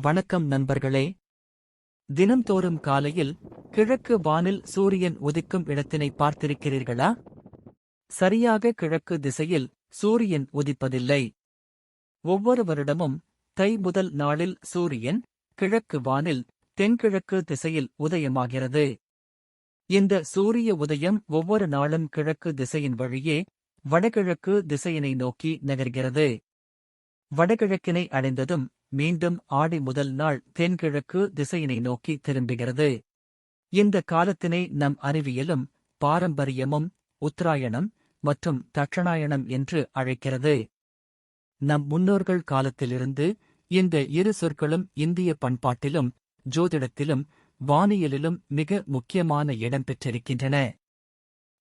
வணக்கம் நண்பர்களே. தினம்தோறும் காலையில் கிழக்கு வானில் சூரியன் உதிக்கும் இடத்தினை பார்த்திருக்கிறீர்களா? சரியாக கிழக்கு திசையில் சூரியன் உதிப்பதில்லை. ஒவ்வொரு வருடமும் தை முதல் நாளில் சூரியன் கிழக்கு வானில் தென்கிழக்கு திசையில் உதயமாகிறது. இந்த சூரிய உதயம் ஒவ்வொரு நாளும் கிழக்கு திசையின் வழியே வடகிழக்கு திசையினை நோக்கி நகர்கிறது. வடகிழக்கினை அடைந்ததும் மீண்டும் ஆடி முதல் நாள் தென்கிழக்கு திசையினை நோக்கி திரும்புகிறது. இந்த காலத்தினை நம் அறிவியலும் பாரம்பரியமும் உத்தராயணம் மற்றும் தட்சணாயணம் என்று அழைக்கிறது. நம் முன்னோர்கள் காலத்திலிருந்து இந்த இரு சொற்களும் இந்திய பண்பாட்டிலும் ஜோதிடத்திலும் வானியலிலும் மிக முக்கியமான இடம் பெற்றிருக்கின்றன.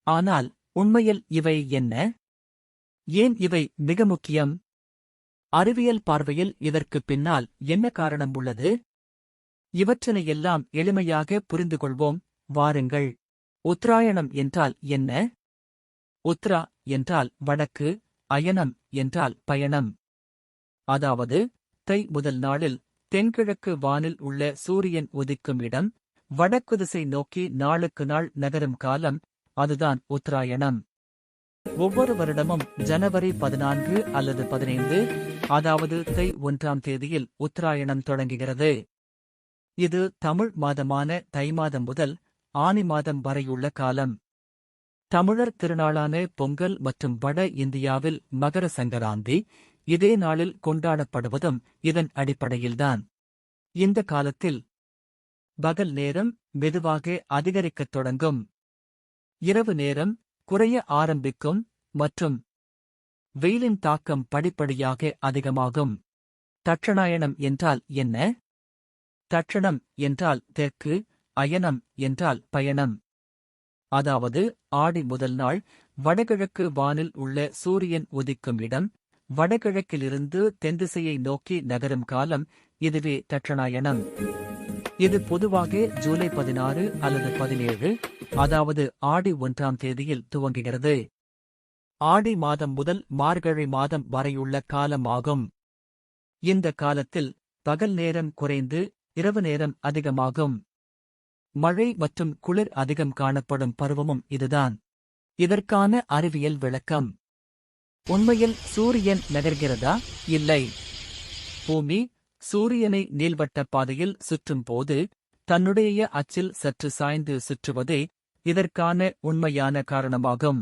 ஆனால் உண்மையில் இவை என்ன? ஏன் இவை மிக முக்கியம்? அறிவியல் பார்வையில் இதற்கு பின்னால் என்ன காரணம் உள்ளது? இவற்றினையெல்லாம் எளிமையாக புரிந்து கொள்வோம் வாருங்கள். உத்தராயணம் என்றால் என்ன? உத்ரா என்றால் வடக்கு அயனம் என்றால் பயணம். அதாவது தை முதல் நாளில் தென்கிழக்கு வானில் உள்ள சூரியன் உதிக்கும் இடம் வடக்கு திசை நோக்கி நாளுக்கு நாள் நகரும் காலம் அதுதான் உத்தராயணம். ஒவ்வொரு வருடமும் ஜனவரி பதினான்கு அல்லது பதினைந்து அதாவது தை ஒன்றாம் தேதியில் உத்தராயணம் தொடங்குகிறது. இது தமிழ் மாதமான தை மாதம் முதல் ஆனி மாதம் வரையுள்ள காலம். தமிழர் திருநாளான பொங்கல் மற்றும் வட இந்தியாவில் மகர சங்கராந்தி இதே நாளில் கொண்டாடப்படுவதும் இதன் அடிப்படையில்தான். இந்த காலத்தில் பகல் நேரம் மெதுவாக அதிகரிக்கத் தொடங்கும். இரவு நேரம் குறைய ஆரம்பிக்கும் மற்றும் வெயிலின் தாக்கம் படிப்படியாக அதிகமாகும். தட்சணாயனம் என்றால் என்ன? தட்சணம் என்றால் தெற்கு அயனம் என்றால் பயணம். அதாவது ஆடி முதல் நாள் வடகிழக்கு வானில் உள்ள சூரியன் உதிக்கும் இடம் வடகிழக்கிலிருந்து தென்திசையை நோக்கி நகரும் காலம் இதுவே தட்சணாயனம். இது பொதுவாக ஜூலை பதினாறு அல்லது பதினேழு அதாவது ஆடி ஒன்றாம் தேதியில் துவங்குகிறது. ஆடி மாதம் முதல் மார்கழி மாதம் வரையுள்ள காலமாகும். இந்த காலத்தில் பகல் நேரம் குறைந்து இரவு நேரம் அதிகமாகும். மழை மற்றும் குளிர் அதிகம் காணப்படும் பருவமும் இதுதான். இதற்கான அறிவியல் விளக்கம். உண்மையில் சூரியன் நகர்கிறதா? இல்லை. பூமி சூரியனை நீள்வட்ட பாதையில் சுற்றும் போது தன்னுடைய அச்சில் சற்று சாய்ந்து சுற்றுவதே இதற்கான உண்மையான காரணமாகும்.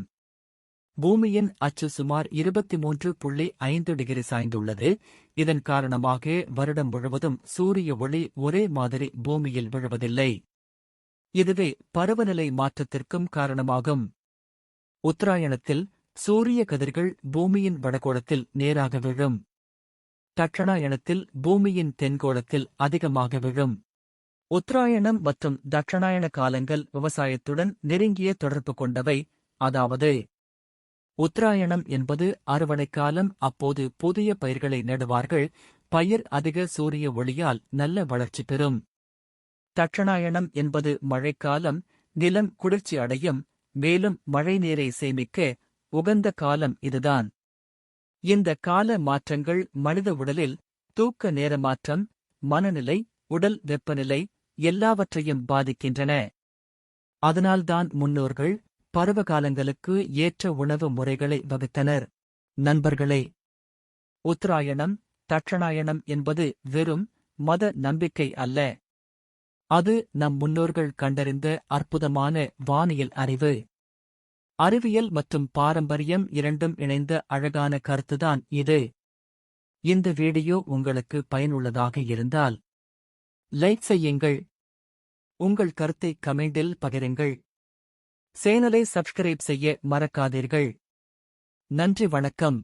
பூமியின் அச்சு சுமார் இருபத்தி மூன்று புள்ளி ஐந்து டிகிரி சாய்ந்துள்ளது. இதன் காரணமாக வருடம் முழுவதும் சூரிய ஒளி ஒரே மாதிரி பூமியில் விழுவதில்லை. இதுவே பருவநிலை மாற்றத்திற்கும் காரணமாகும். உத்தராயணத்தில் சூரிய கதிர்கள் பூமியின் வடகோளத்தில் நேராக விழும். தட்சணாயணத்தில் பூமியின் தென்கோளத்தில் அதிகமாக விழும். உத்தராயணம் மற்றும் தட்சணாயன காலங்கள் விவசாயத்துடன் நெருங்கிய தொடர்பு கொண்டவை. அதாவது உத்தராயணம் என்பது அறுவடை காலம் அப்போது புதிய பயிர்களை நடுவார்கள். பயிர் அதிக சூரிய ஒளியால் நல்ல வளர்ச்சி பெறும். தட்சணாயணம் என்பது மழைக்காலம் நிலம் குளிர்ச்சி அடையும் மேலும் மழைநீரை சேமிக்க உகந்த காலம் இதுதான். இந்த கால மாற்றங்கள் மனித உடலில் தூக்க நேர மாற்றம் மனநிலை உடல் வெப்பநிலை எல்லாவற்றையும் பாதிக்கின்றன. அதனால்தான் முன்னோர்கள் பருவகாலங்களுக்கு ஏற்ற உணவு முறைகளை வகுத்தனர். நண்பர்களே உத்தராயணம் தட்சணாயணம் என்பது வெறும் மத நம்பிக்கை அல்ல. அது நம் முன்னோர்கள் கண்டறிந்த அற்புதமான வானியல் அறிவு. அறிவியல் மற்றும் பாரம்பரியம் இரண்டும் இணைந்த அழகான கருத்துதான் இது. இந்த வீடியோ உங்களுக்கு பயனுள்ளதாக இருந்தால் லைக் செய்யுங்கள். உங்கள் கருத்தை கமெண்டில் பகிருங்கள். சேனலை சப்ஸ்கிரைப் செய்ய மறக்காதீர்கள். நன்றி வணக்கம்.